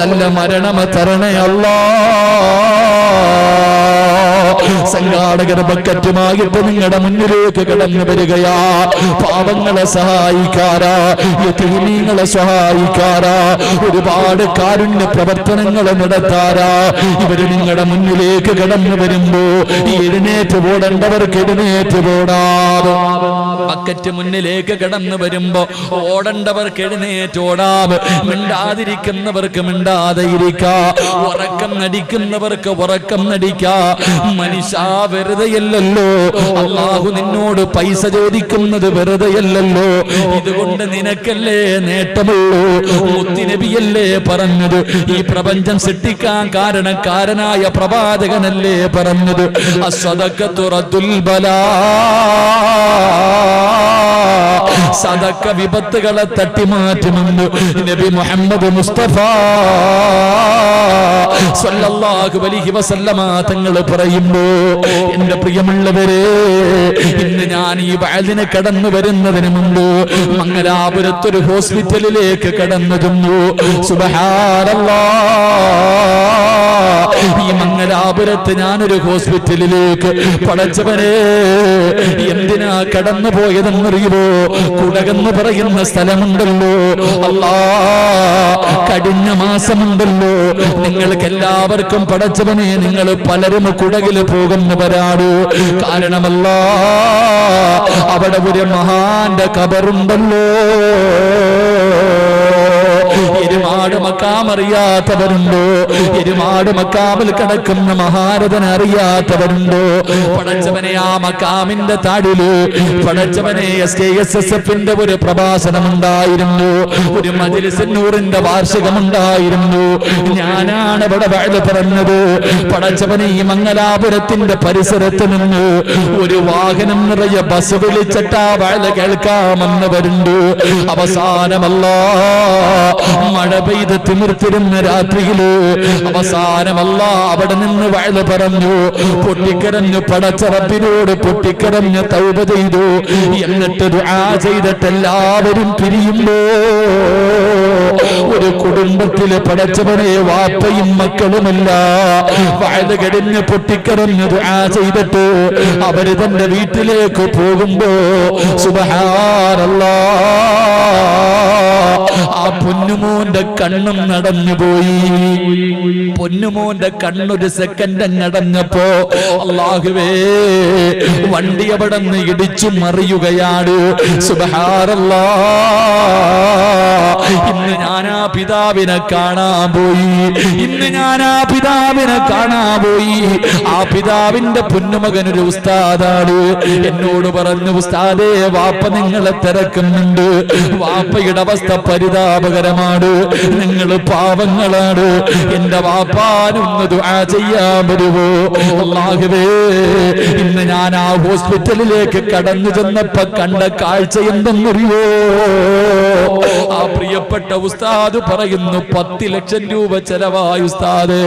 നല്ല മരണമ തരണേ അല്ലാ. സംഘാടകർ ബക്കറ്റുമായിട്ട് നിങ്ങളുടെ മുന്നിലേക്ക് കടന്നു വരികയാ. പാവങ്ങളെ സഹായിക്കാരാ യതീമീങ്ങളെ സഹായിക്കാരാ ഒരുപാട് കാരുണ്യ പ്രവർത്തനങ്ങൾ നടത്താരാ. ഇവർ നിങ്ങളുടെ മുന്നിലേക്ക് കടന്നു വരുമ്പോ എഴുന്നേറ്റ് പോടേണ്ടവർക്ക് എഴുന്നേറ്റ് പോടാതെ ബക്കറ്റ് മുന്നിലേക്ക് കടന്നു വരുമ്പോ ഓടേണ്ടവർക്ക് എഴുന്നേറ്റ് ഓടാം. മിണ്ടാതിരിക്കുന്നവർക്ക് മിണ്ടാതെ ഇരിക്കാം. ഉറക്കം നടിക്കുന്നവർക്ക് ഉറക്കം നടിക്കാ. മനുഷ്യ വെറുതെയല്ലല്ലോ. അള്ളാഹു നിന്നോട് പൈസ ചോദിക്കുന്നത് വെറുതെയല്ലല്ലോ. ഇതുകൊണ്ട് നിനക്കല്ലേ നേട്ടമുള്ളൂ? മുത്തിനബിയല്ലേ പറഞ്ഞത്? ഈ പ്രപഞ്ചം സൃഷ്ടിക്കാൻ കാരണക്കാരനായ പ്രവാചകനല്ലേ പറഞ്ഞത്? അസ്വദക്കത്തു ബല. സദക്ക വിപത്തുകളെ തട്ടിമാറ്റുമെന്ന് നബി മുഹമ്മദ് മുസ്തഫ സല്ലല്ലാഹു അലൈഹി വസല്ലമ തങ്ങൾ പറയുമ്പോ എന്റെ പ്രിയമുള്ളവരെ ഇന്ന് ഞാൻ ഈ വയലിന് കടന്നു വരുന്നതിന് മുമ്പ് മംഗലാപുരത്തൊരു ഹോസ്പിറ്റലിലേക്ക് കടന്നു ചെന്നു. സുബ്ഹാനല്ലാഹ് ഈ മംഗലാപുരത്ത് ഞാനൊരു ഹോസ്പിറ്റലിലേക്ക് പടച്ചവനെ എന്തിനാ കടന്നു പോയതെന്നറിയുമോ കുടകെന്ന് പറയുന്ന സ്ഥലമുണ്ടല്ലോ. അല്ലാ കഴിഞ്ഞ മാസമുണ്ടല്ലോ. നിങ്ങൾക്ക് എല്ലാവർക്കും പടച്ചവനെ നിങ്ങൾ പലരും കുടകിൽ പോകുന്നവരാണ് കാരണമല്ല. അവിടെ ഒരു മഹാന്റെ കബറുണ്ടല്ലോ. എരുമാട് മക്കാം അറിയാത്തവരുണ്ടോ എരുമാട് മക്കാമിൽ കിടക്കുന്ന മഹാരഥൻ അറിയാത്തവരുണ്ടോ പടച്ചവനെ ആ മക്കാമിന്റെ താടിൽ പടച്ചവനെ എസ് കെ എസ് എസ് എഫിന്റെ ഒരു പ്രഭാഷണം ഉണ്ടായിരുന്നു ഒരു മജിലിസന്നൂറിന്റെ വാർഷികമുണ്ടായിരുന്നു. ഞാനാണ് ഇവിടെ വഴുത് പറഞ്ഞത് പടച്ചവനെ ഈ മംഗലാപുരത്തിന്റെ പരിസരത്ത് നിന്ന് ഒരു വാഹനം നിറയെ ബസ് വിളിച്ചിട്ടാ വഴുത് കേൾക്കാമെന്നവരുണ്ട് അവസാനമല്ല മഴ പെയ്ത് തിമിർത്തിരുന്ന രാത്രിയിൽ അവസാനമല്ല അവിടെ നിന്ന് വയൽ പറഞ്ഞു പൊട്ടിക്കരഞ്ഞു പടച്ചറപ്പിനോട് പൊട്ടിക്കരഞ്ഞ് തൗപ ചെയ്തു. എന്നിട്ട് ആ ചെയ്തിട്ട് എല്ലാവരും പിരിയുമ്പോ ഒരു കുടുംബത്തിൽ പടച്ചവനെ വാപ്പയും മക്കളുമല്ല വയൽ കടിഞ്ഞ് പൊട്ടിക്കരഞ്ഞത് ആ ചെയ്തിട്ട് അവർ തന്റെ വീട്ടിലേക്ക് പോകുമ്പോ സുബഹാനല്ലാ ആ പൊന്നുമോന്റെ കണ്ണും നടന്നുപോയി പൊന്നുമോന്റെ കണ്ണൊരു സെക്കൻഡ് നടന്നപ്പോ അള്ളാഹുവേ വണ്ടി അവിടെ നിന്ന് ഇടിച്ചു മറിയുകയാണ്. സുബഹാറല്ലാ ഇന്ന് ആ പിതാവിനെ കാണാൻ പോയി. ഇന്ന് ആ പിതാവിനെ കാണാൻ പോയി. ആ പിതാവിന്റെ പൊന്നുമകൻ ഒരു ഉസ്താദാണ്. എന്നോട് പറഞ്ഞു ഉസ്താദേ വാപ്പ നിങ്ങളെ തിരക്കുന്നുണ്ട്. വാപ്പയുടെ അവസ്ഥ പരിതാപകരമാണ്. നിങ്ങൾ പാവങ്ങളാണ് എന്റെ വാപ്പാനൊന്ന് ദുആ ചെയ്യാൻ വരുമോ അല്ലാഹുവേ ഇന്ന് ഞാൻ ആ ഹോസ്പിറ്റലിലേക്ക് കടന്നു ചെന്നപ്പോ കണ്ട കാഴ്ച എന്തെന്നറിയോ ആ പ്രിയപ്പെട്ട ഉസ്താദ് പറയുന്നു പത്ത് ലക്ഷം രൂപ ചെലവായി ഉസ്താദ്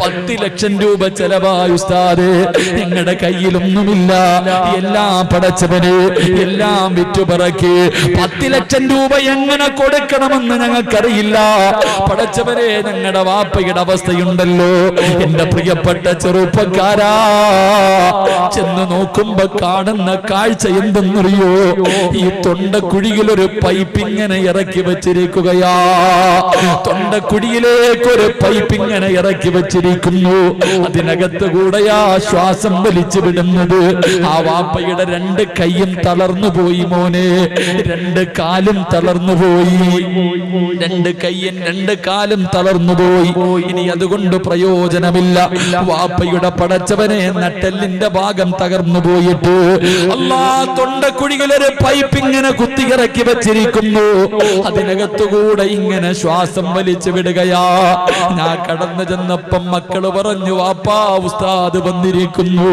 പത്ത് ലക്ഷം രൂപ ചെലവായി ഉസ്താദ് നിങ്ങളുടെ കയ്യിലൊന്നുമില്ല. എല്ലാം പടച്ചവന് എല്ലാം വിറ്റുപറക്കി. പത്ത് ലക്ഷം രൂപ എങ്ങനെ കൊടുക്കണമെന്ന് ഞങ്ങൾക്കറിയില്ല. പടച്ചവരെ ഞങ്ങളുടെ വാപ്പയുടെ അവസ്ഥയുണ്ടല്ലോ. എന്റെ പ്രിയപ്പെട്ട ചെറുപ്പക്കാരാ ചെന്ന് നോക്കുമ്പോ കാണുന്ന കാഴ്ച എന്തെന്നറിയോ? ഈ തൊണ്ടക്കുഴിയിൽ ഒരു പൈപ്പ് ഇങ്ങനെ ഇറക്കി വെച്ചിരിക്കുകയാ. തൊണ്ടക്കുഴിയിലേക്ക് ഒരു പൈപ്പ് ഇങ്ങനെ ഇറക്കി വെച്ചിരിക്കുന്നു. അതിനകത്ത് കൂടെയാ ശ്വാസം വലിച്ചു വിടുന്നത്. ആ വാപ്പയുടെ രണ്ട് കൈയും തളർന്നു പോയി മോനെ. രണ്ട് കാലും തളർന്നു പോയി. രണ്ട് കയ്യും രണ്ട് കാലും തളർന്നു പോയി. ഇനി അതുകൊണ്ട് പ്രയോജനമില്ല. വാപ്പയുടെ പടച്ചവനെ നട്ടെല്ലിന്റെ ഭാഗം തകർന്നു പോയിട്ട് അല്ലാ തൊണ്ടക്കുഴികളൊരു പൈപ്പ് ഇങ്ങനെ കുത്തിയിറക്കി വെച്ചിരിക്കുന്നു. അതിനകത്തുകൂടെ ഇങ്ങനെ ശ്വാസം വലിച്ചു വിടുകയാ. ഞാൻ കടന്നു ചെന്നപ്പം മക്കൾ പറഞ്ഞു വാപ്പാ ഉസ്താദ് വന്നിരിക്കുന്നു.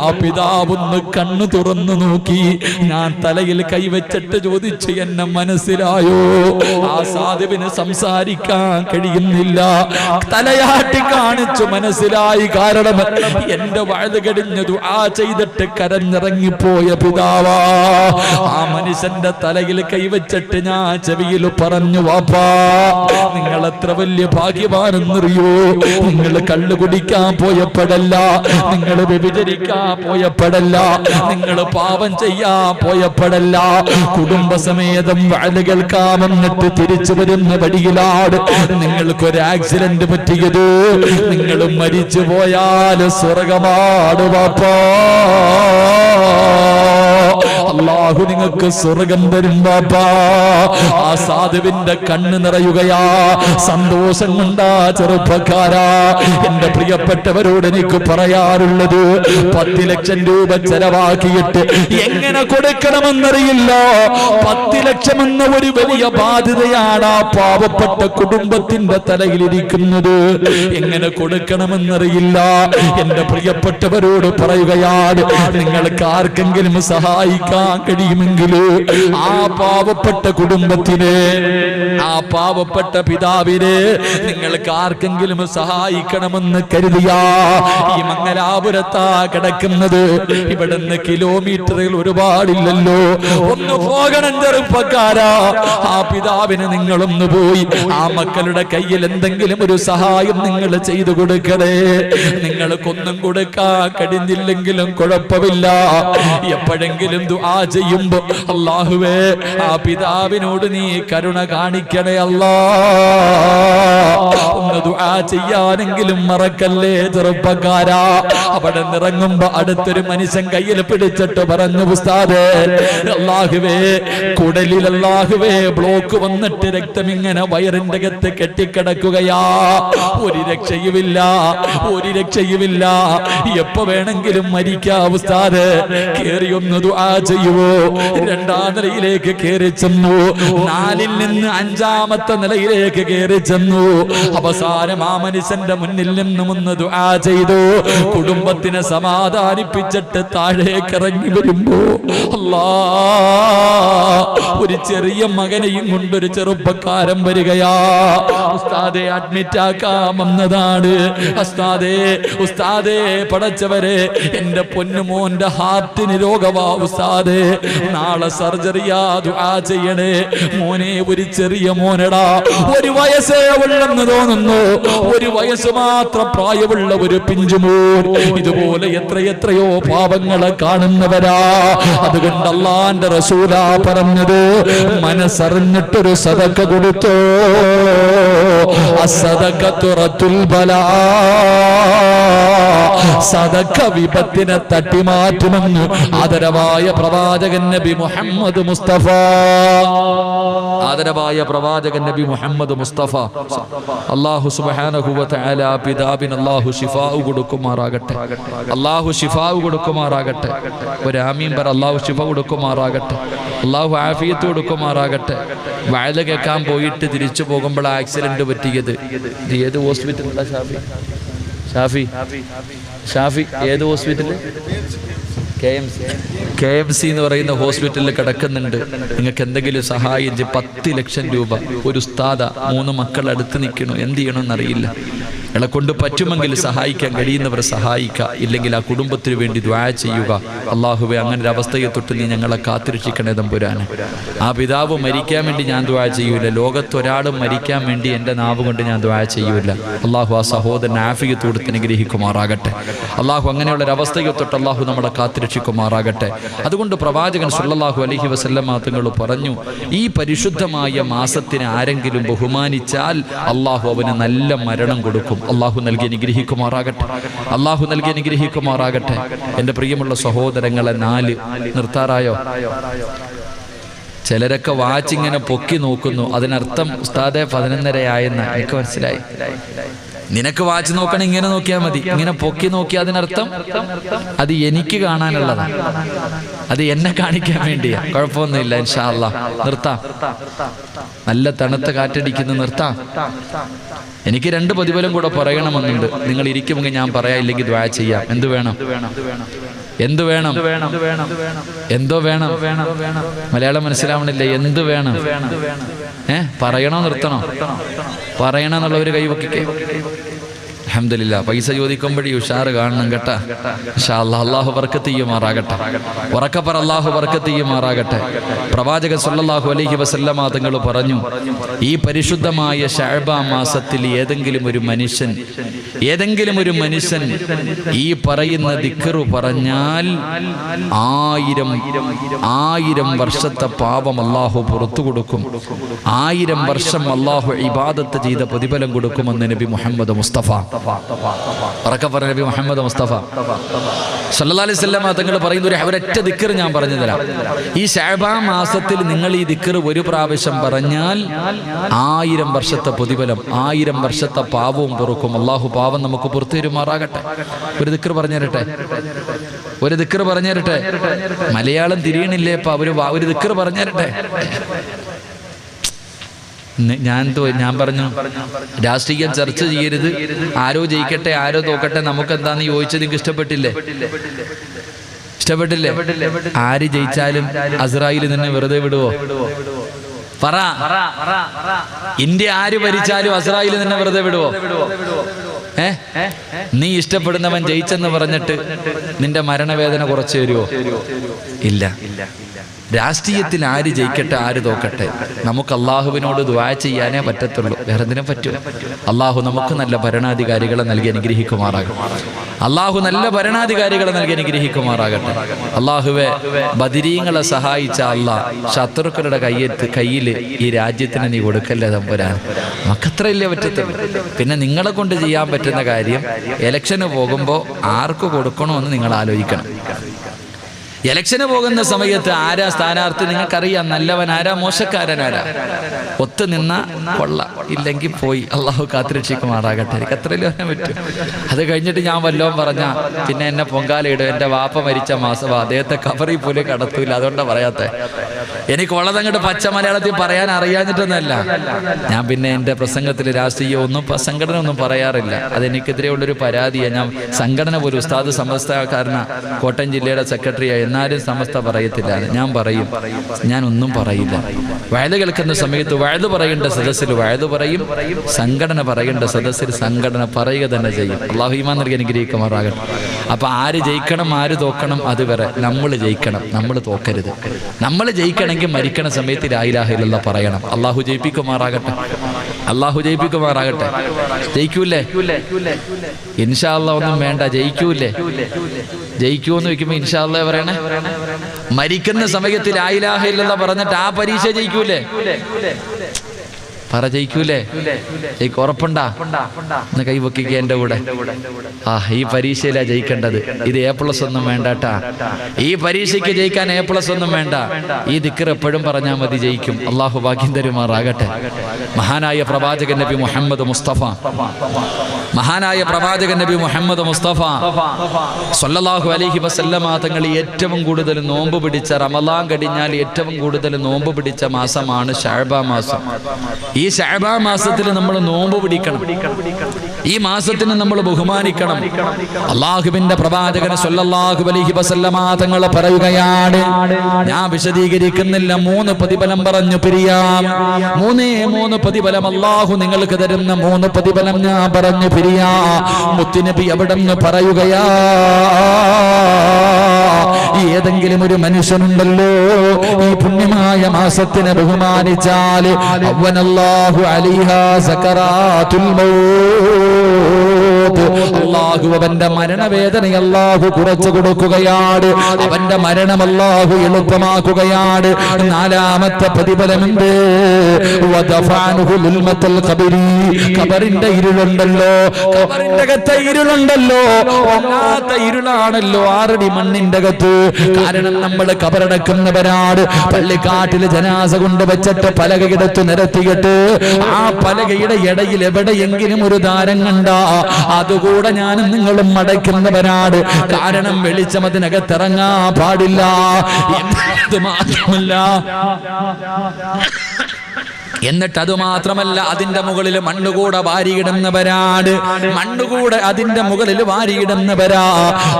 ആ പിതാവൊന്ന് കണ്ണു തുറന്നു നോക്കി. ഞാൻ തലയിൽ കൈവച്ചിട്ട് ചോദിച്ചു എന്നെ മനസ്സിലായോ? ആ സാധുവിന് സംസാരിക്കാൻ സംസാരിക്കാൻ കഴിയുന്നില്ല. തലയാട്ടി കാണിച്ചു മനസ്സിലായി. കാരണം എന്റെ വഴുത് കടിഞ്ഞതു ആ ചെയ്തിട്ട് കരഞ്ഞിറങ്ങിപ്പോയ പിതാവാ. ആ മനുഷ്യന്റെ തലയിൽ കൈവച്ചിട്ട് ഞാൻ ചെവിയിൽ പറഞ്ഞു വാപ്പാ നിങ്ങൾ എത്ര വലിയ ഭാഗ്യവാനെന്നറിയോ? നിങ്ങൾ കള്ളു കുടിക്കാൻ പോയപ്പോഴല്ല നിങ്ങൾ വ്യഭിചരിക്കാൻ പോയപ്പോഴല്ല നിങ്ങൾ പാപം ചെയ്യാൻ പോയപ്പോഴല്ല കുടുംബസമേതം വാഴ കേൾക്കാമെന്നിട്ട് തിരിച്ചു വരുന്ന വടിയിലാണ് നിങ്ങൾക്കൊരു ആക്സിഡന്റ് പറ്റിയത്? നിങ്ങൾ മരിച്ചു പോയാൽ സ്വർഗമാണ് വാപ്പാ അള്ളാഹു നിങ്ങൾക്ക് സ്വർഗം തരും ബാപ്പാ. ആ സാധുവിന്റെ കണ്ണ് നിറയുകയാ. സന്തോഷം കൊണ്ടാ ചെറുപ്പക്കാരാ. എന്റെ പ്രിയപ്പെട്ടവരോട് എനിക്ക് പറയാറുള്ളത് പത്ത് ലക്ഷം രൂപ ചെലവാക്കിയിട്ട് എങ്ങനെ കൊടുക്കണമെന്നറിയില്ല. പത്ത് ലക്ഷം എന്ന ഒരു വലിയ ബാധ്യതയാണ് ആ പാവപ്പെട്ട കുടുംബത്തിന്റെ തലയിലിരിക്കുന്നത്. എങ്ങനെ കൊടുക്കണമെന്നറിയില്ല. എന്റെ പ്രിയപ്പെട്ടവരോട് പറയുകയാണ് നിങ്ങൾക്ക് ആർക്കെങ്കിലും സഹായിക്കാൻ കഴിയുമെങ്കിൽ ആ പാവപ്പെട്ട കുടുംബത്തിനെ ആ പാവപ്പെട്ട പിതാവിനെ നിങ്ങൾക്ക് ആർക്കെങ്കിലും സഹായിക്കണമെന്ന് കരുതിയാ ഈ മംഗലാപുരത്താ കിടക്കുന്നത്. ഇവിടുന്ന് കിലോമീറ്ററുകൾ ഒരുപാടില്ലല്ലോ. ഒന്ന് പോകണം ചെറുപ്പക്കാരാ. ആ പിതാവിന് നിങ്ങളൊന്ന് പോയി. ആ മക്കളുടെ കയ്യിൽ എന്തെങ്കിലും ഒരു സഹായം നിങ്ങൾ ചെയ്തു കൊടുക്കണേ. നിങ്ങൾക്കൊന്നും കൊടുക്കാൻ കഴിഞ്ഞില്ലെങ്കിലും കുഴപ്പമില്ല. എപ്പോഴെങ്കിലും ദുആ ചെയ്യുമ്പോ അള്ളാഹുവേ ആ പിതാവിനോട് നീ കരുണ കാണിക്കണേ അല്ലാ. ദുആ ചെയ്യാനെങ്കിലും മറക്കല്ലേ ചെറുപ്പക്കാരാ. അവിടെ നിറങ്ങുമ്പോ അടുത്തൊരു മനുഷ്യൻ കയ്യിൽ പിടിച്ചിട്ട് പറഞ്ഞു ഉസ്താദേ അള്ളാഹുവേ കുടലിൽ അള്ളാഹുവേ ബ്ലോക്ക് വന്നിട്ട് രക്തം ഇങ്ങനെ വയറിന്റെ അകത്ത് കെട്ടിക്കിടക്കുകയാ. ഒരു രക്ഷയുമില്ല ഒരു രക്ഷയുമില്ല. എപ്പോ വേണമെങ്കിലും മരിക്കാ ഉസ്താദ്. കേറി ഒന്ന് ദുആ ചെയ്യുവോ രണ്ടാം നിലയിലേക്ക് കയറി ചെന്നു. നാലിൽ നിന്ന് അഞ്ചാമത്തെ നിലയിലേക്ക് കയറി ചെന്നു. അവസാനം ആ മനുഷ്യന്റെ മുന്നിൽ നിന്ന് ഒന്ന് ദുആ ചെയ്തു. കുടുംബത്തിനെ സമാധാനിപ്പിച്ചിട്ട് താഴേക്ക് ഇറങ്ങി വരുമ്പോ അല്ലാ ഒരു ചെറിയ മകനെയും കൊണ്ടൊരു ചെറുപ്പക്കാരൻ വരികയാ. ഉസ്താദെ അഡ്മിറ്റ് ആക്കാം വന്നതാണ് ഉസ്താദേ ഉസ്താദേ പടച്ചവരെ എന്റെ പൊന്നുമോന്റെ ഹാർട്ടിന് രോഗമാ ഉസ്താദേ നാളെ സർജറിയാ ദുആ ചെയ്യണേ. മോനെ ഒരു ചെറിയ മോനടാ. ഒരു വയസ്സേ ഉള്ളെന്ന് തോന്നുന്നു. ഒരു വയസ്സ് മാത്രം പ്രായമുള്ള ഒരു പിഞ്ചുമോൻ ഇതുപോലെ എത്ര എത്രയോ പാപങ്ങളെ കാണുന്നവരാ. അതുകൊണ്ട് അള്ളാന്റെ റസൂലാ പറഞ്ഞത് മനസ്സറിഞ്ഞിട്ടൊരു സതക്ക കൊടുത്തോ. അസതക്ക തുറത്തുൽ ബലാ. സതക്ക വിപത്തിനെ തട്ടിമാറ്റുമെന്ന് ആദരവായ പ്രവാചകൻ നബി മുഹമ്മദ് മുസ്തഫ. ആദരവായ പ്രവാചകൻ നബി മുഹമ്മദ് മുസ്തഫ. അല്ലാഹു സുബ്ഹാനഹു വ തആല പിതാവിൻ അല്ലാഹു ശിഫാഉ കൊടുക്കുമാറാകട്ടെ. അല്ലാഹു ശിഫാഉ കൊടുക്കുമാറാകട്ടെ. ഒരു ആമീൻ പറ അല്ലാഹു ശിഫ കൊടുക്കുമാറാകട്ടെ. അല്ലാഹു ആഫിയത്ത് കൊടുക്കുമാറാകട്ടെ. വയല കേൾക്കാൻ പോയിട്ട് തിരിച്ചു പോകുമ്പോൾ ആക്സിഡന്റ് പറ്റിയത്. ഇത് ഏത് ഹോസ്പിറ്റലിലാണ് ഷാഫി? ഷാഫി? ഷാഫി ഏത് ഹോസ്പിറ്റൽ കെ എം സി എന്ന് പറയുന്ന ഹോസ്പിറ്റലിൽ കിടക്കുന്നുണ്ട്. നിങ്ങൾക്ക് എന്തെങ്കിലും സഹായിച്ച് പത്ത് ലക്ഷം രൂപ. ഒരു ഉസ്താദ മൂന്ന് മക്കൾ അടുത്ത് നിൽക്കണോ? എന്ത് ചെയ്യണമെന്ന് ഇളെ കൊണ്ട് പറ്റുമെങ്കിൽ സഹായിക്കാൻ കഴിയുന്നവരെ സഹായിക്കുക ഇല്ലെങ്കിൽ ആ കുടുംബത്തിന് വേണ്ടി ദ്വാ ചെയ്യുക. അള്ളാഹുവെ അങ്ങനെ ഒരു അവസ്ഥയെ തൊട്ട് നീ ഞങ്ങളെ കാത്തിരക്ഷിക്കണേ തമ്പുരാന്. ആ പിതാവ് മരിക്കാൻ വേണ്ടി ഞാൻ ദ്വാ ചെയ്യൂല. ലോകത്ത് ഒരാളും മരിക്കാൻ വേണ്ടി എന്റെ നാവ് കൊണ്ട് ഞാൻ ദ്വാ ചെയ്യൂല. അള്ളാഹു ആ സഹോദരൻ ആഫിയത്ത് കൊടുത്ത് അനുഗ്രഹിക്കുമാറാകട്ടെ. അള്ളാഹു അങ്ങനെയുള്ള ഒരു അവസ്ഥയെ തൊട്ട് അള്ളാഹു നമ്മളെ കാത്തിരക്ഷിക്കുമാറാകട്ടെ. അതുകൊണ്ട് പ്രവാചകൻ സുല്ലാഹു അലഹി വസല്ലമാങ്ങൾ പറഞ്ഞു ഈ പരിശുദ്ധമായ മാസത്തിന് ആരെങ്കിലും ബഹുമാനിച്ചാൽ അള്ളാഹു അവന് നല്ല മരണം കൊടുക്കും. അള്ളാഹു നൽകി അനുഗ്രഹിക്കുമാറാകട്ടെ. അള്ളാഹു നൽകി അനുഗ്രഹിക്കുമാറാകട്ടെ. എന്റെ പ്രിയമുള്ള സഹോദരങ്ങളെ നാല് നിർത്താറായോ? ചിലരൊക്കെ വാച്ച് ഇങ്ങനെ പൊക്കി നോക്കുന്നു. അതിനർത്ഥം ഉസ്താദെ പതിനൊന്നരയായെന്ന്. എനിക്ക് മനസ്സിലായി. നിനക്ക് വാച്ച് നോക്കണം ഇങ്ങനെ നോക്കിയാൽ മതി. ഇങ്ങനെ പൊക്കി നോക്കിയാൽ അതിനർത്ഥം അത് എനിക്ക് കാണാനുള്ളതാണ്. അത് എന്നെ കാണിക്കാൻ വേണ്ടിയാ. കുഴപ്പമൊന്നുമില്ല ഇൻഷാല്ല നിർത്താം. നല്ല തണുത്ത കാറ്റടിക്കുന്ന നിർത്താം. എനിക്ക് രണ്ട് പ്രതിഫലം കൂടെ പറയണമെന്നുണ്ട്. നിങ്ങൾ ഇരിക്കുമെങ്കിൽ ഞാൻ പറയാം ഇല്ലെങ്കിൽ ദ്വാ ചെയ്യാം. എന്ത് വേണം? എന്ത് വേണം? എന്തോ വേണം. മലയാളം മനസ്സിലാവണില്ല എന്ത് വേണം? ഏ? പറയണോ നിർത്തണോ? പറയണമെന്നുള്ളവർ കൈവക്കിക്കേ അഹമ്മദില്ല പൈസ ചോദിക്കുമ്പോഴേ ഉഷാറ് കാണണം കേട്ടാ. അള്ളാഹു വർക്കത്തിയുമാറാകട്ടെ ഉറക്കപ്പർ അള്ളാഹു വർക്കത്തിയുമാറാകട്ടെ പ്രവാചക സല്ലല്ലാഹു അലഹി വസല്ലമ തങ്ങൾ പറഞ്ഞു ഈ പരിശുദ്ധമായ ഷഅബ മാസത്തിൽ ഏതെങ്കിലും ഒരു മനുഷ്യൻ ഏതെങ്കിലും ഒരു മനുഷ്യൻ ഈ പറയുന്ന ദിക്കറു പറഞ്ഞാൽ ആയിരം ആയിരം വർഷത്തെ പാപം അള്ളാഹു പുറത്തു കൊടുക്കും. ആയിരം വർഷം അള്ളാഹു ഇബാദത്ത് ചെയ്ത പ്രതിഫലം കൊടുക്കുമെന്ന് നബി മുഹമ്മദ് മുസ്തഫ ഉറക്കെ പറഞ്ഞ നബി മുഹമ്മദ് മുസ്തഫ. സല്ലല്ലാഹു അലൈഹി വസല്ലം തങ്ങൾ പറയുന്ന ഒരു ഒരൊറ്റ ദിക്കർ ഞാൻ പറഞ്ഞു തരാം ഈ ഷഅബാൻ മാസത്തിൽ നിങ്ങൾ ഈ ദിക്കർ ഒരു പ്രാവശ്യം പറഞ്ഞാൽ ആയിരം വർഷത്തെ പ്രതിഫലം ആയിരം വർഷത്തെ പാവവും പൊറുക്കും. അള്ളാഹു പാവം നമുക്ക് പുറത്തു തരുമാറാകട്ടെ. ഒരു ദിക്കർ പറഞ്ഞു തരട്ടെ ഒരു ദിക്കർ പറഞ്ഞു തരട്ടെ മലയാളം തിരിയണില്ലേ? ഇപ്പൊ ഒരു ഒരു ദിക്കർ പറഞ്ഞു തരട്ടെ ന്ന് ഞാൻ ഞാൻ പറഞ്ഞു രാഷ്ട്രീയം ചർച്ച ചെയ്യരുത്. ആരോ ജയിക്കട്ടെ ആരോ തോക്കട്ടെ നമുക്ക് എന്താന്ന് ചോദിച്ചത് നിങ്ങൾക്ക് ഇഷ്ടപ്പെട്ടില്ലേ? ഇഷ്ടപ്പെട്ടില്ലേ? ആര് ജയിച്ചാലും അസ്രായിൽ നിന്നെ വെറുതെ വിടുവോ? പറ. ഇന്ത്യ ആര് ഭരിച്ചാലും അസ്രായിൽ നിന്നെ വെറുതെ വിടുവോ? ഏ? നീ ഇഷ്ടപ്പെടുന്നവൻ ജയിച്ചെന്ന് പറഞ്ഞിട്ട് നിന്റെ മരണവേദന കുറച്ച് തരുവോ? ഇല്ല. രാഷ്ട്രീയത്തിൽ ആര് ജയിക്കട്ടെ ആര് തോക്കട്ടെ? നമുക്ക് അള്ളാഹുവിനോട് ദ്വാ ചെയ്യാനേ പറ്റത്തുള്ളൂ. വേറെ എന്തിനും പറ്റും അള്ളാഹു നമുക്ക് നല്ല ഭരണാധികാരികളെ നൽകി അനുഗ്രഹിക്കുമാറാകും അള്ളാഹു നല്ല ഭരണാധികാരികളെ നൽകി അനുഗ്രഹിക്കുമാറാകട്ടെ. അള്ളാഹുവെ ബദിരീങ്ങളെ സഹായിച്ച അള്ളാഹ് ശത്രുക്കളുടെ കയ്യത്ത് കയ്യിൽ ഈ രാജ്യത്തിന് നീ കൊടുക്കല്ലേ തമ്പുരാൻ? നമുക്കത്രയല്ലേ പറ്റത്തുള്ളൂ. പിന്നെ നിങ്ങളെ കൊണ്ട് ചെയ്യാൻ പറ്റുന്ന കാര്യം ഇലക്ഷന് പോകുമ്പോൾ ആർക്ക് കൊടുക്കണമെന്ന് നിങ്ങൾ ആലോചിക്കണം. ഇലക്ഷന് പോകുന്ന സമയത്ത് ആരാ സ്ഥാനാർത്ഥി നിങ്ങൾക്കറിയാം. നല്ലവൻ ആരാ മോശക്കാരൻ ആരാ? ഒത്തു നിന്ന കൊള്ള. ഇല്ലെങ്കിൽ പോയി. അള്ളാഹു കാത്തിരക്ഷിക്കുമാറാകട്ടെ. എനിക്ക് അത്രയല്ലേ പറ്റും. അത് കഴിഞ്ഞിട്ട് ഞാൻ വല്ലോം പറഞ്ഞ പിന്നെ എന്നെ പൊങ്കാലയിടും. എന്റെ വാപ്പ മരിച്ച മാസം അദ്ദേഹത്തെ കബറി പോലും കടത്തൂല. അതുകൊണ്ടാണ് പറയാത്തെ. എനിക്ക് ഉള്ളതങ്ങോട്ട് പച്ച മലയാളത്തിൽ പറയാൻ അറിയാഞ്ഞിട്ടൊന്നല്ല ഞാൻ പിന്നെ എന്റെ പ്രസംഗത്തിൽ രാഷ്ട്രീയം ഒന്നും സംഘടന ഒന്നും പറയാറില്ല. അതെനിക്കെതിരെയുള്ളൊരു പരാതിയാണ് ഞാൻ സംഘടന പോലും ഉസ്താദ് സമസ്തക്കാരന കോട്ടയം ജില്ലയുടെ സെക്രട്ടറിയായി. എന്നാലും സമസ്ത പറയത്തില്ല. ഞാൻ പറയും. ഞാൻ ഒന്നും പറയില്ല. വയത് കേൾക്കുന്ന സമയത്ത് വയത് പറയേണ്ട സദസ്സിൽ വയത് പറയും. സംഘടന പറയേണ്ട സദസ്സിൽ സംഘടന പറയുക തന്നെ ചെയ്യും. അള്ളാഹിമാൻ നൽകി അനുഗ്രഹിക്കുമാറാകട്ടെ. അപ്പൊ ആര് ജയിക്കണം ആര് തോക്കണം അത് വരെ നമ്മൾ ജയിക്കണം. നമ്മൾ തോക്കരുത്. നമ്മൾ ജയിക്കണമെങ്കിൽ മരിക്കണ സമയത്ത് രാഹിലാഹിലുള്ള പറയണം. അള്ളാഹു ജയിപ്പിക്കുമാറാകട്ടെ. അള്ളാഹു ജയിപ്പിക്കുമാറാകട്ടെ. ജയിക്കൂല്ലേ? ഇൻഷാല്ല ഒന്നും വേണ്ട ജയിക്കൂലേ ജയിക്കൂന്ന് വെക്കുമ്പോ ഇൻഷാല്ല പറയണേ? മരിക്കുന്ന സമയത്തിൽ ആയിലാഹ ഇല്ലെന്ന് പറഞ്ഞിട്ട് ആ പരീക്ഷ ജയിക്കൂലേ പറ ജയിക്കൂലേ? ജയിക്ക് ഉറപ്പുണ്ടാ? കൈ കൈവക്കിക്ക എന്റെ കൂടെ. ആ ഈ പരീക്ഷയിലാ ജയിക്കേണ്ടത്. ഇത് എ പ്ലസ് ഒന്നും വേണ്ടട്ടാ. ഈ പരീക്ഷയ്ക്ക് ജയിക്കാൻ എ പ്ലസ് ഒന്നും വേണ്ട. ഈ ദിക്കർ എപ്പോഴും പറഞ്ഞാൽ മതി ജയിക്കും. അള്ളാഹു ഭാഗ്യം തരുമാറാകട്ടെ. മഹാനായ പ്രവാചകൻ നബി മുഹമ്മദ് മുസ്തഫ. മഹാനായ പ്രവാചകൻ നബി മുഹമ്മദ് മുസ്തഫ. സൊല്ലാഹു അലഹി വസല്ലമ തങ്ങൾ ഏറ്റവും കൂടുതൽ നോമ്പ് പിടിച്ച റമലാൻ കഴിഞ്ഞാൽ ഏറ്റവും കൂടുതൽ നോമ്പ് പിടിച്ച മാസമാണ് ഷാഴ്ബ മാസം. ഷഅബ മാസത്തിൽ നമ്മൾ നോമ്പ് പിടിക്കണം. ഈ മാസത്തിന് നമ്മൾ ബഹുമാനിക്കണം. അള്ളാഹുബിന്റെ പ്രവാചകന് സല്ലല്ലാഹു അലൈഹി വസല്ലമ തങ്ങൾ പറയുകയാണ് ഞാൻ വിശദീകരിക്കുന്നില്ല. മൂന്ന് പ്രതിഫലം പറഞ്ഞു പിരിയാം. മൂന്നേ മൂന്ന് പ്രതിഫലം അള്ളാഹു നിങ്ങൾക്ക് തരുന്ന മൂന്ന് പ്രതിഫലം ഞാൻ പറഞ്ഞു പിരിയാ. മുത്തുനബി അവിടെ നിന്ന് പറയുകയാ ഏതെങ്കിലും ഒരു മനുഷ്യനുണ്ടല്ലോ. ഈ പുണ്യമായ മാസത്തിനെ ബഹുമാനിച്ചാൽ അവനല്ലാഹു അലിഹ സക്കറാത്തുൽ മൗത്ത് അള്ളാഹു അവന്റെ മരണവേദന അള്ളാഹു കുറച്ചു കൊടുക്കുകയാണ് അവന്റെ മരണം അള്ളാഹു എളുപ്പമാക്കുകയാണ് നാലാമത്തെ പ്രതിഫലമുണ്ട്. കബറിന്റെ ഇരുളുണ്ടല്ലോ. കബറിന്റെ അകത്തെ ഇരുളുണ്ടല്ലോ. വല്ലാത്ത ഇരുളാണല്ലോ ആറടി മണ്ണിന്റെ അകത്ത്. കാരണം നമ്മൾ കബറടക്കുന്നവരാണ് പള്ളിക്കാട്ടിൽ ജനാസ കൊണ്ട് വെച്ചിട്ട് പലകയിടത്ത് നിരത്തിയിട്ട് ആ പലകയുടെ ഇടയിൽ എവിടെയെങ്കിലും ഒരു ദാരം കണ്ട അതുകൂടെ ഞാനും നിങ്ങളും അടയ്ക്കുന്നവരാണ് കാരണം വെളിച്ചം അതിനകത്തിറങ്ങാൻ പാടില്ല. എന്ത് എന്നിട്ട് അത് മാത്രമല്ല അതിന്റെ മുകളിൽ മണ്ണുകൂടെ വാരിയിടുന്നവരാണ്. മണ്ണുകൂടെ അതിന്റെ മുകളിൽ വാരിയിടുന്നവരാ.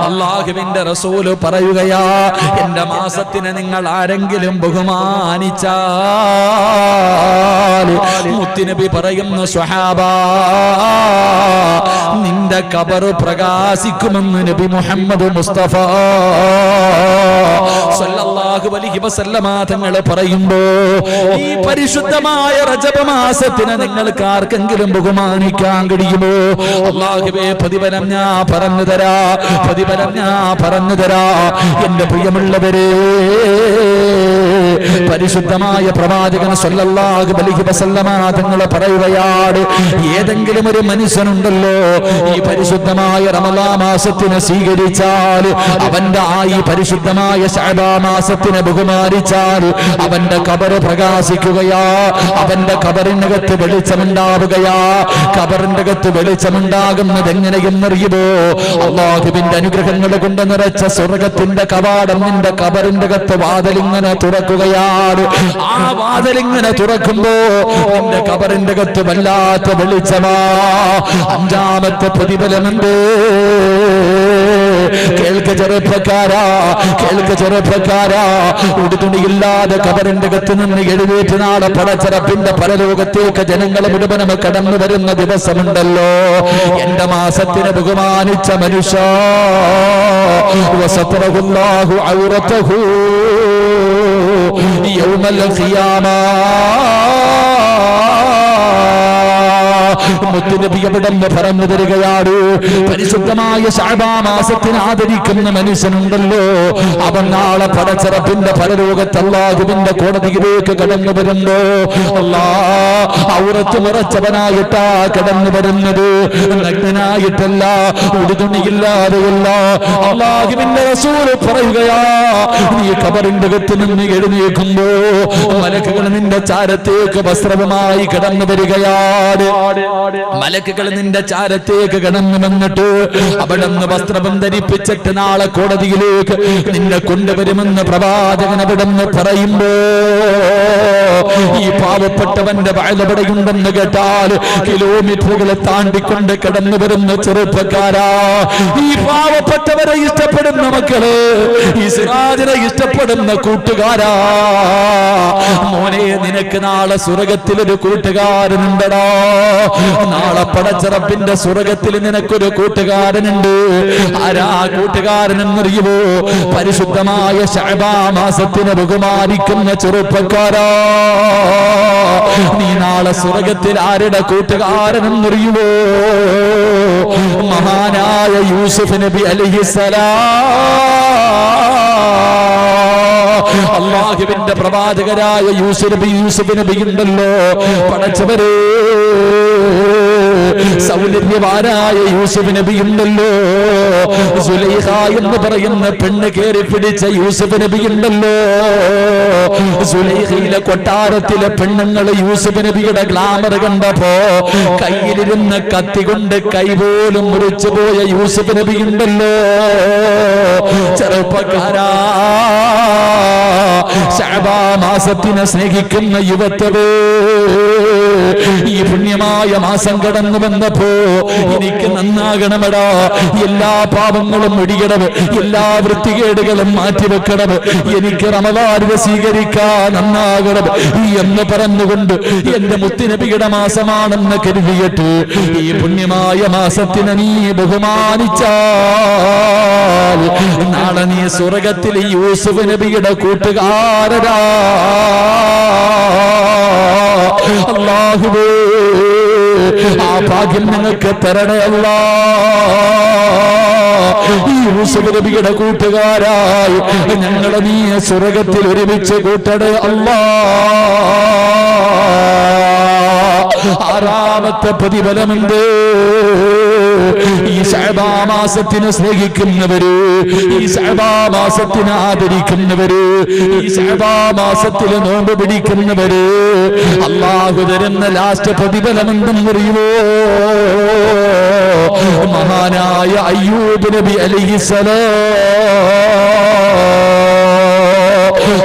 അള്ളാഹുവിന്റെ റസൂൽ പറയുകയാ എന്റെ മാസത്തിന് നിങ്ങൾ ആരെങ്കിലും ബഹുമാനിച്ചാൽ മുത്തിനബി പറയുന്നു സ്വഹാബ നിന്റെ കബർ പ്രകാശിക്കുമെന്ന് നബി മുഹമ്മദ് മുസ്തഫ. സല്ലല്ലാഹു അലൈഹി വസല്ലമ തങ്ങളെ പറയുമ്പോൾ ഈ പരിശുദ്ധമായ റജബ മാസത്തിന് നിങ്ങൾക്ക് ആർക്കെങ്കിലും ബഹുമാനിക്കാൻ കഴിയുമോ? അള്ളാഹുവേ പ്രതിഫലം ഞാൻ പറഞ്ഞു തരാ പ്രതിഫലം ഞാൻ പറഞ്ഞു തരാ. എന്റെ പ്രിയമുള്ളവരെ പരിശുദ്ധമായ പ്രവാചകൻ സല്ലല്ലാഹു അലൈഹി വസല്ലമ പറയുകയാണ് ഏതെങ്കിലും ഒരു മനുഷ്യനുണ്ടല്ലോ ഈ പരിശുദ്ധമായ റമലാ മാസത്തിനെ സ്വീകരിച്ചാൽ അവന്റെ ആ ഈ പരിശുദ്ധമായ ശഅബാ മാസത്തിനെ ബഹുമാനിച്ചാൽ അവന്റെ കബറ് പ്രകാശിക്കുകയാ അവന്റെ കബറിനകത്ത് വെളിച്ചമുണ്ടാവുകയാ കബറിന്റെ അകത്ത് വെളിച്ചമുണ്ടാകുന്നത് എങ്ങനെയെന്നറിയുമോ? അള്ളാഹുവിന്റെ അനുഗ്രഹങ്ങൾ കൊണ്ട് നിറച്ച സ്വർഗത്തിന്റെ കവാടം നിന്റെ കബറിന്റെ അകത്ത് വാതിലിങ്ങനെ തുറക്കുകയാണ് ആ വാതിലിങ്ങനെ തുറക്കുമ്പോ നിന്റെ കബറിന്റെ കത്ത് വല്ലാത്ത വെളിച്ചമാ. അഞ്ചാമത്തെ പ്രതിഫലമുണ്ട്. കേൾക്ക ചെറുപ്പക്കാരാ കേൾക്ക ചെറുപ്പക്കാരാ. ഉടുതുണിയില്ലാതെ കബറിന്റെ കത്ത് നിന്ന് എഴുന്നേറ്റ് നാളെ പടച്ചറപ്പിന്റെ പരലോകത്തേക്ക് ജനങ്ങളെ മുഴുവനും കടന്നു വരുന്ന ദിവസമുണ്ടല്ലോ. എന്റെ മാസത്തിനെ ബഹുമാനിച്ച മനുഷ്യ. വസത്രഹുല്ലാഹു ഔറത്തഹു. യൗമൽ ഖിയാമ. മുത്തുനബി എവിടെന്ന് പറഞ്ഞു തരികയാണ് പരിശുദ്ധമായ ശാബാ മാസത്തിന് ആദരിക്കുന്ന മനുഷ്യനുണ്ടല്ലോ. അവൻ നാളെ പടച്ചിറപ്പിന്റെ പരലോകത്തല്ലാഹുവിന്റെ കോടതിയിലേക്ക് കടന്നു വരുമ്പോ അല്ലാ ഔറത്ത് മറച്ചവനായിട്ടാ കടന്നു വരുന്നത്. നഗ്നായിട്ടല്ല ഉടുതുണിയില്ലാതെയല്ല. അള്ളാഹുവിന്റെ റസൂൽ പറയുകയാ നീ കബറിന്റെ അകത്ത് നിന്ന് എഴുന്നേക്കുമ്പോ മലക്കുകൾ നിന്റെ ചാരത്തേക്ക് വസ്ത്രവുമായി കടന്നു വരികയാണ് മലക്കുകൾ നിന്റെ ചാരത്തേക്ക് കടന്നു വന്നിട്ട് അവിടെ നിന്ന് വസ്ത്രം ധരിപ്പിച്ചിട്ട് നാളെ കോടതിയിലേക്ക് നിന്നെ കൊണ്ടുവരുമെന്ന് പ്രവാചകൻ അവിടെ നിന്ന് പറയുമ്പോ ഈ പാവപ്പെട്ടവന്റെ വയലവിടെയുണ്ടെന്ന് കേട്ടാൽ കിലോമീറ്ററുകളെ താണ്ടിക്കൊണ്ട് കടന്നു വരുന്ന ചെറുപ്പക്കാരാ. ഈ പാവപ്പെട്ടവരെ ഇഷ്ടപ്പെടുന്ന മക്കൾ ഈ സിറാജിനെ ഇഷ്ടപ്പെടുന്ന കൂട്ടുകാരാ. മോനെ നിനക്ക് നാളെ സ്വർഗത്തിലൊരു കൂട്ടുകാരനുണ്ടടാ. നാളെ പടച്ചിറപ്പിന്റെ സ്വർഗത്തിൽ നിനക്കൊരു കൂട്ടുകാരനുണ്ട്. ആരാ കൂട്ടുകാരൻ എന്നറിയുമോ പരിശുദ്ധമായ ശബാ മാസത്തിനെ ബഹുമാനിക്കുന്ന ചെറുപ്പക്കാരാ. നീ നാളെ സ്വർഗത്തിൽ ആരുടെ കൂട്ടുകാരൻ എന്നറിയുമോ മഹാനായ യൂസുഫ് നബി അലഹിസലാ അള്ളാഹുവിന്റെ പ്രവാചകരായ യൂസുഫ് നബി യൂസുഫ് നബി ഉണ്ടല്ലോ പടച്ചവരെ. സൗന്ദര്യവാനായ യൂസഫ് നബി ഉണ്ടല്ലോ സുലൈഖ എന്ന് പറയുന്ന പെണ്ണ് കയറി പിടിച്ച യൂസുഫ് നബി ഉണ്ടല്ലോ സുലൈഹയിലെ കൊട്ടാരത്തിലെ പെണ്ണുങ്ങൾ യൂസഫ് നബിയുടെ ഗ്ലാമർ കണ്ടപ്പോ കയ്യിലിരുന്ന കത്തി കൊണ്ട് കൈ പോലും മുറിച്ചു പോയ യൂസഫ് നബി ഉണ്ടല്ലോ ചെറുപ്പക്കാരാ. ശബാ മാസത്തിനെ സ്നേഹിക്കുന്ന യുവത്വവേ ഈ പുണ്യമായ മാസം കടന്നു വന്നപ്പോ എനിക്ക് നന്നാകണമടാ. എല്ലാ പാപങ്ങളും ഒടിയണം എല്ലാ വൃത്തികേടുകളും മാറ്റിവെക്കണം എനിക്ക് റമവാരുവ സ്വീകരിക്കാൻ നന്നാകണം എന്ന് പറഞ്ഞുകൊണ്ട് എന്റെ മുത്തിനബിയുടെ മാസമാണെന്ന് കരുതിയിട്ട് ഈ പുണ്യമായ മാസത്തിനെ നീ ബഹുമാനിച്ചാൽ നാളെ നീ സ്വർഗത്തിൽ യൂസുഫ് നബിയുടെ കൂട്ടുകാരരാ അള്ളാഹുവേ ആ ഭാഗ്യം നിങ്ങൾക്ക് തരണേ അല്ല ഈ യൂസുഫ് നബിയുടെ കൂട്ടുകാരായി ഞങ്ങളെ നീ സ്വർഗത്തിൽ ഒരുമിച്ച് കൂട്ടണേ അല്ലാ ആറാമത്തെ പ്രതിഫലമുണ്ട്. ഈ മാസത്തിനെ സ്നേഹിക്കുന്നവര് ഈ മാസത്തിനെ ആദരിക്കുന്നവര് ഈ ശഅബാ മാസത്തിൽ നോമ്പ് പിടിക്കുന്നവര് അള്ളാഹു തരുന്ന ലാസ്റ്റ് പ്രതിഫലം എന്തെന്നറിയുമോ മഹാനായ അയ്യൂബ് നബി അലൈഹിസ്സലാം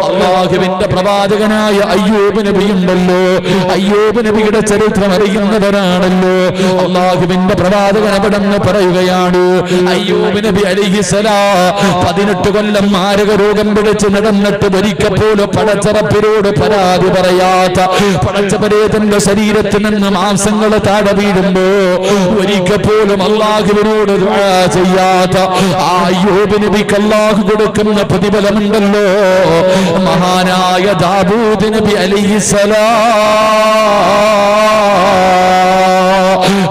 അള്ളാഹുവിന്റെ പ്രവാചകനായ അയ്യൂബ് നബി ഉണ്ടല്ലോ അയ്യൂബ് നബിയുടെ ചരിത്രം അറിയുന്നവരാണല്ലോ. അള്ളാഹുവിന്റെ പ്രവാചകൻ അവിടെ പറയുകയാണ് അയ്യൂബ് നബി അലിഹിസലാ പതിനെട്ട് കൊല്ലം മാരക രോഗം പിടിച്ച് നടന്നിട്ട് ഒരിക്കപ്പോലും പടച്ചറപ്പിനോട് പരാതി പറയാത്ത പടച്ചപരേതന്റെ ശരീരത്തിൽ നിന്ന് മാംസങ്ങൾ താഴെ വീഴുമ്പോ ഒരിക്കൽ പോലും അള്ളാഹുവിനോട് ചെയ്യാത്ത ആ അയ്യൂബ് നബിക്ക് അള്ളാഹു കൊടുക്കുന്ന പ്രതിഫലമുണ്ടല്ലോ. മഹാനായ ദാബൂദ് നബി അലിഹിസലാം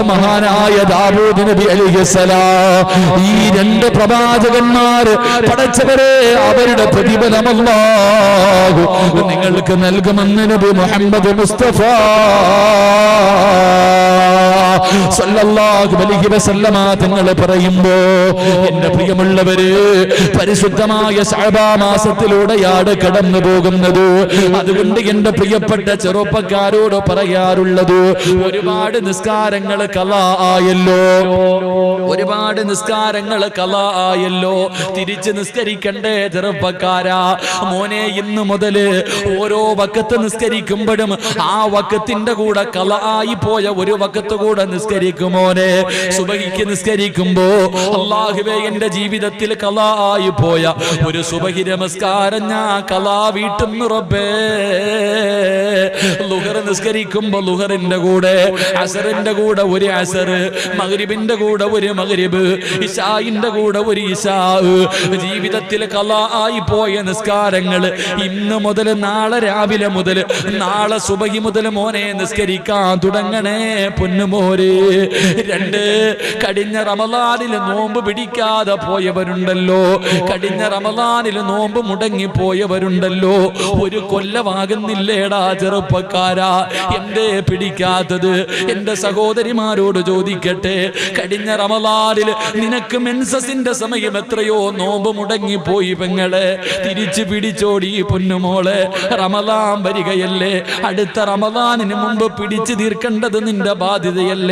മഹാനായ ദാബൂദ് നബി അലിഹിസലാം ഈ രണ്ട് പ്രവാചകന്മാർ പടച്ചവരെ അവരുടെ പ്രതിഫലമല്ലാഹു നിങ്ങൾക്ക് നൽകുമെന്ന് നബി മുഹമ്മദ് മുസ്തഫ. സല്ലല്ലാഹു അലൈഹി വസല്ലമ തങ്ങൾ പറയുമ്പോ എന്റെ പ്രിയമുള്ളവര് പരിശുദ്ധമായ ശഅബാ മാസത്തിലൂടെയാണ് കടന്നു പോകുന്നത്. അതുകൊണ്ട് എന്റെ പ്രിയപ്പെട്ട ചെറുപ്പക്കാരോട് പറയാറുള്ളത് ഒരുപാട് നിസ്കാരങ്ങൾ കല ആയല്ലോ ഒരുപാട് നിസ്കാരങ്ങൾ കല ആയല്ലോ. തിരിച്ച് നിസ്കരിക്കണ്ടേ ചെറുപ്പക്കാരാ. മോനെ ഇന്ന് മുതൽ ഓരോ വക്കത്ത് നിസ്കരിക്കുമ്പോഴും ആ വക്കത്തിന്റെ കൂടെ കല ആയി പോയ ഒരു വക്കത്ത് കൂടെ നിസ്കരിക്കുമോനെ? സുബഹിക്ക് നിസ്കരിക്കുമ്പോ അള്ളാഹുബേ എന്റെ ജീവിതത്തിൽ കല ആയി പോയ ഒരു സുബഹി നമസ്കാരം ഞാൻ കലാ വീട്ടും റബ്ബേ. ലുഹർ നിസ്കരിക്കുമ്പോ ലുഹറിന്റെ കൂടെ അസറിന്റെ കൂടെ ഒരു അസർ മകരിബിന്റെ കൂടെ ഒരു മകരിബ് ഇഷായിന്റെ കൂടെ ഒരു ഇഷാ. ജീവിതത്തിൽ കല ആയി പോയ നിസ്കാരങ്ങൾ ഇന്ന് മുതൽ നാളെ രാവിലെ മുതൽ നാളെ സുബഹി മുതൽ മോനെ നിസ്കരിക്കാൻ തുടങ്ങണേ പൊന്നുമോര് രണ്ട് കടിഞ്ഞ റമലാനിൽ നോമ്പ് പിടിക്കാതെ പോയവരുണ്ടല്ലോ. കടിഞ്ഞ റമലാനിൽ നോമ്പ് മുടങ്ങി പോയവരുണ്ടല്ലോ. ഒരു കൊല്ലമാകുന്നില്ലേടാ ചെറുപ്പക്കാരാ. എന്തേ പിടിക്കാത്തത്? എന്റെ സഹോദരിമാരോട് ചോദിക്കട്ടെ. കടിഞ്ഞ റമലാനിൽ നിനക്ക് മെൻസസിന്റെ സമയം എത്രയോ? നോമ്പ് മുടങ്ങി പോയി പെങ്ങളെ. തിരിച്ചു പിടിച്ചോടി പൊന്നുമോളെ. റമലാൻ വരികയല്ലേ? അടുത്ത റമലാനിന് മുമ്പ് പിടിച്ചു തീർക്കേണ്ടത് നിന്റെ ബാധ്യതയല്ലേ?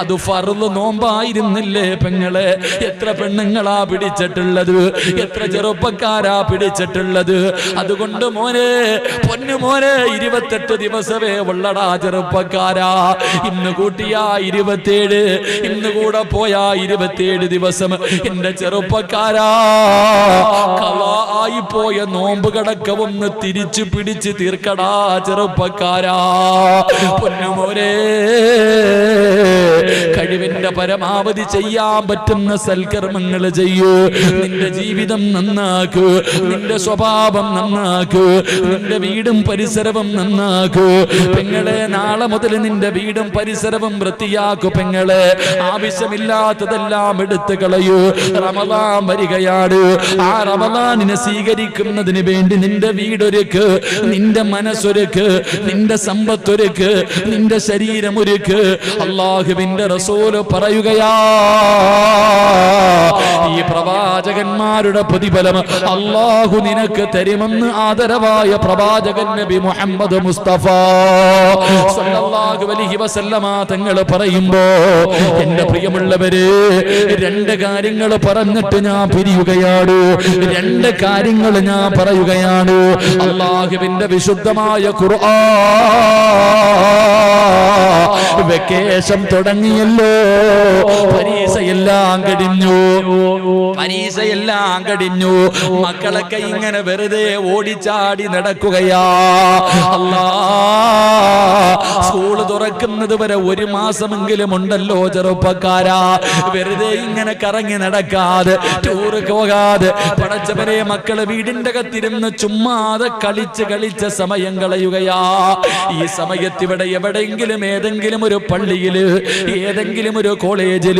അത് ഫറുദ് നോമ്പായിരുന്നില്ലേ പെങ്ങളെ? എത്ര പെണ്ണുങ്ങളാ പിടിച്ചിട്ടുള്ളത്? എത്ര ചെറുപ്പക്കാരാ പിടിച്ചിട്ടുള്ളത്? അതുകൊണ്ട് മോനെ പൊന്നു മോനെ ഇരുപത്തെട്ട് ദിവസമേ ഉള്ളടാ ചെറുപ്പക്കാരാ. ഇന്ന് കൂട്ടിയാ ഇരുപത്തേഴ് ഇന്ന് കൂടെ പോയാ ഇരുപത്തിയേഴ് ദിവസം. എന്റെ ചെറുപ്പക്കാരാ കളാ പോയ നോമ്പ് കടക്ക തിരിച്ചു പിടിച്ച് തീർക്കടാ ചെറുപ്പക്കാരാ. പൊന്നുമോരേ കഴിവിന്റെ പരമാവധി ചെയ്യാൻ പറ്റുന്ന സൽക്കർമ്മങ്ങൾ ചെയ്യൂ. നിന്റെ ജീവിതം നന്നാക്കൂ. നിന്റെ സ്വഭാവം നന്നാക്കൂ. നിന്റെ വീടും പരിസരവും നന്നാക്കൂ. പെങ്ങളെ നാളെ മുതൽ നിന്റെ വീടും പരിസരവും വൃത്തിയാക്കൂ പെങ്ങളെ. ആവശ്യമില്ലാത്തതെല്ലാം എടുത്തു കളയൂ. റമദാൻ വരികയാണ് ആ റമദാനിനെ സ്വീകരിക്കുന്നതിന് വേണ്ടി നിന്റെ വീടൊരുക്ക് നിന്റെ മനസ്സൊരുക്ക് നിന്റെ സമ്പത്തൊരുക്ക് നിന്റെ ശരീരം ഒരുക്ക് അള്ളാഹുവിന്റെ റസൂൽ പറയുകയാ ഈ പ്രവാചകന്മാരുടെ പ്രതിഫലം അള്ളാഹു നിനക്ക് തരുമെന്ന് ആദരവായ പ്രവാചകൻ നബി മുഹമ്മദ് മുസ്തഫ സല്ലല്ലാഹു വസല്ലമ തങ്ങൾ പറയുമ്പോ എന്റെ പ്രിയമുള്ളവര് രണ്ട് കാര്യങ്ങൾ പറഞ്ഞിട്ട് ഞാൻ പിരിയുകയാണ്. രണ്ട് കാര്യങ്ങൾ ഞാൻ പറയുകയാണ്. അള്ളാഹുവിന്റെ വിശുദ്ധമായ ഖുർആൻ വെക്കേഷൻ തുടങ്ങിയല്ലോ. പരീക്ഷയെല്ലാം കഴിഞ്ഞു പരീക്ഷയെല്ലാം കഴിഞ്ഞു മക്കളൊക്കെ ഇങ്ങനെ വെറുതെ ഓടിച്ചാടി നടക്കുകയാ. അല്ലാ സ്കൂൾ തുറക്കുന്നത് വരെ ഒരു മാസമെങ്കിലും ഉണ്ടല്ലോ ചെറുപ്പക്കാരാ. വെറുതെ ഇങ്ങനെ കറങ്ങി നടക്കാതെ ടൂറ് പോകാതെ പടച്ചവരെ മക്കൾ വീടിന്റെ കത്തിരുന്ന് ചുമ്മാതെ കളിച്ച് കളിച്ച സമയം കളയുകയാ. ഈ സമയത്ത് ഇവിടെ എവിടെയെങ്കിലും ഏതെങ്കിലും ഒരു പള്ളിയിൽ ഏതെങ്കിലും ഒരു കോളേജിൽ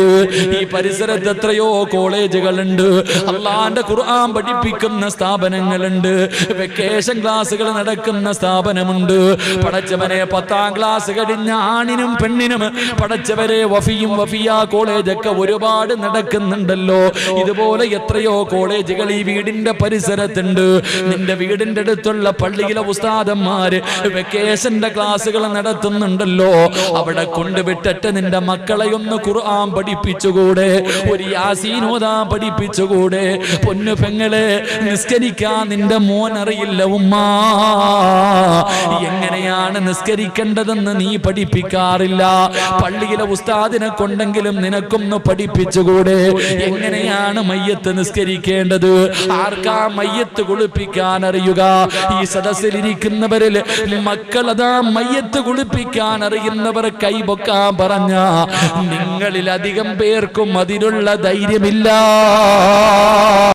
ഈ പരിസരത്ത് എത്രയോ കോളേജുകളുണ്ട്. അള്ളാന്റെ ഖുർആൻ പഠിപ്പിക്കുന്ന സ്ഥാപനങ്ങളുണ്ട്. വെക്കേഷൻ ക്ലാസ്സുകൾ നടക്കുന്ന സ്ഥാപനമുണ്ട്. പടച്ചവനെ പത്താം ക്ലാസ് കഴിഞ്ഞ ആണിനും പെണ്ണിനും പടച്ചവരെ വഫിയും വഫിയ കോളേജൊക്കെ ഒരുപാട് നടക്കുന്നുണ്ടല്ലോ. ഇതുപോലെ എത്രയോ കോളേജുകൾ ഈ വീടിന്റെ പരിസരത്തുണ്ട്. നിന്റെ വീടിന്റെ അടുത്തുള്ള പള്ളിയിലെ ഉസ്താദന്മാര് വെക്കേഷന്റെ ക്ലാസ്സുകൾ നടത്തുന്നുണ്ടല്ലോ. അവിടെ കൊണ്ടുവിട്ട കൊണ്ടുവിട്ടിട്ട് നിന്റെ മക്കളെ ഒന്ന് ഖുർആൻ പഠിപ്പിച്ചുകൂടെ? ഒരു യാസീനോദാ പഠിപ്പിച്ചുകൂടെ? പൊന്നു പെങ്ങളെ നിസ്കരിക്കാൻ നിന്റെ മോൻ അറിയില്ല ഉമ്മ. എങ്ങനെയാണ് നിസ്കരിക്കേണ്ടതെന്ന് നീ പഠിപ്പിക്കാറില്ല? പള്ളിയിലെ ഉസ്താദിനെ കൊണ്ടെങ്കിലും നിനക്കൊന്ന് പഠിപ്പിച്ചുകൂടെ? എങ്ങനെയാണ് മയ്യത്ത് നിസ്കരിക്കേണ്ടത്? ആർക്കാ മയ്യത്ത് കുളിപ്പിക്കാൻ അറിയുക ഈ സദസ്സിലിരിക്കുന്നവരിൽ മക്കളതാ മയ്യത്ത് കുളിപ്പിക്കാൻ അറിയുന്നവർ കൈപൊക്കാൻ പറഞ്ഞ നിങ്ങളിൽ അധികം പേർക്കും അതിനുള്ള ധൈര്യമില്ല.